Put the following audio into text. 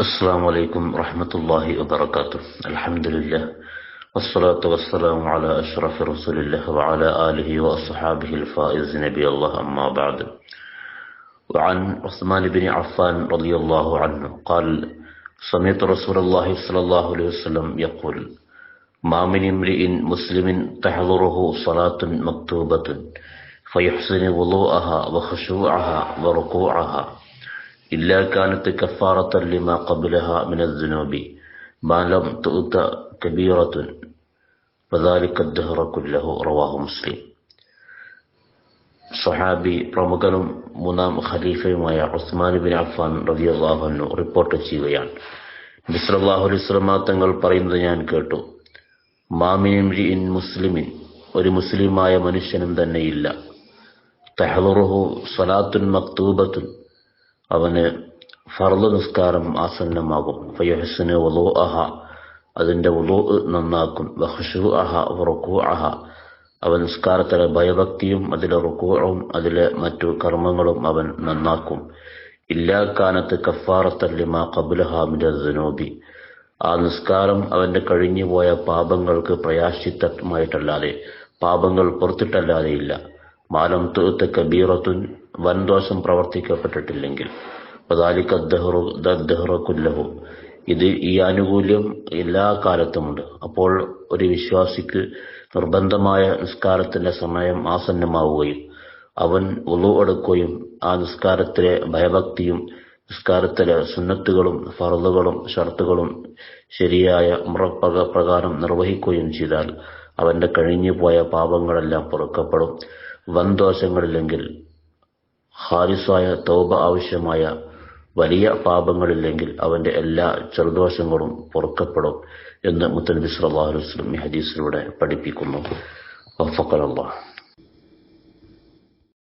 السلام عليكم ورحمة الله وبركاته. الحمد لله والصلاة والسلام على أشرف رسول الله وعلى آله وأصحابه الفائز نبي الله أما بعد. وعن عثمان بن عفان رضي الله عنه قال سمعت رسول الله صلى الله عليه وسلم يقول ما من امرئ مسلم تحضره صلاة مكتوبة فيحسن وضوءها وخشوعها وركوعها. إلا كانت كفارة لما قبلها من الذنوب ما لم تؤت كبيرة وذلك الدهر كله رواه مسلم സഹാബി പ്രമുഖനും മൂന്നാം ഖലീഫയുമായ ഉസ്മാൻ ബിൻ അഫ്ഫാൻ റളിയല്ലാഹു അൻഹു റിപ്പോർട്ട് ചെയ്യുകയാണ് ബിസ്ലല്ലാഹു അലൈഹി വസല്ലമ തങ്ങൾ പറയുന്നത് ഞാൻ കേട്ടു മാമിൻ മുസ്ലിമിൻ ഒരു മുസ്ലിമായ മനുഷ്യനും തന്നെയില്ല തഹലുറുഹു സലാത്തുൻ മക്തൂബത്തുൻ അവന് ഫർദ് നിസ്കാരം ആസന്നമാകും. ഫയഹസിന് വലോ അഹ അതിന്റെ വലോ നന്നാക്കും. ബഹുഷു അഹ റുക്കു അഹ അവൻ നിസ്കാരത്തിലെ ഭയഭക്തിയും അതിലെ റുക്കുറവും അതിലെ മറ്റു കർമ്മങ്ങളും അവൻ നന്നാക്കും. ഇല്ലാക്കാനത്ത് കഫാറത്തല്ലിമ കബുലഹാമിനോബി ആ നിസ്കാരം അവന്റെ കഴിഞ്ഞുപോയ പാപങ്ങൾക്ക് പ്രയാശിത്തമായിട്ടല്ലാതെ പാപങ്ങൾ പുറത്തിട്ടല്ലാതെ ഇല്ല മാലം തുത്ത കബീറത്തുൻ വൻദോഷം പ്രവർത്തിക്കപ്പെട്ടിട്ടില്ലെങ്കിൽ ദഹ്റക്കുല്ലഹു ഇത് ഈ ആനുകൂല്യം എല്ലാ കാലത്തുമുണ്ട്. അപ്പോൾ ഒരു വിശ്വാസിക്ക് നിർബന്ധമായ നിസ്കാരത്തിന്റെ സമയം ആസന്നമാവുകയും അവൻ ഉളു എടുക്കുകയും ആ നിസ്കാരത്തിലെ ഭയഭക്തിയും നിസ്കാരത്തിലെ സുന്നത്തുകളും ഫറുതുകളും ഷർത്തുകളും ശരിയായ മുറപ്പക പ്രകാരം നിർവഹിക്കുകയും ചെയ്താൽ അവന്റെ കഴിഞ്ഞുപോയ പാപങ്ങളെല്ലാം പൊറുക്കപ്പെടും. വൻദോഷങ്ങളില്ലെങ്കിൽ ഹാരിസായ തൗബ ആവശ്യമായ വലിയ പാപങ്ങളില്ലെങ്കിൽ അവന്റെ എല്ലാ ചെറുദോഷങ്ങളും പൊറുക്കപ്പെടും എന്ന് മുത്തനബി സല്ലല്ലാഹു അലൈഹി വസല്ലം ഈ ഹദീസിലൂടെ പഠിപ്പിക്കുന്നു. വഫഖറല്ലാഹ്.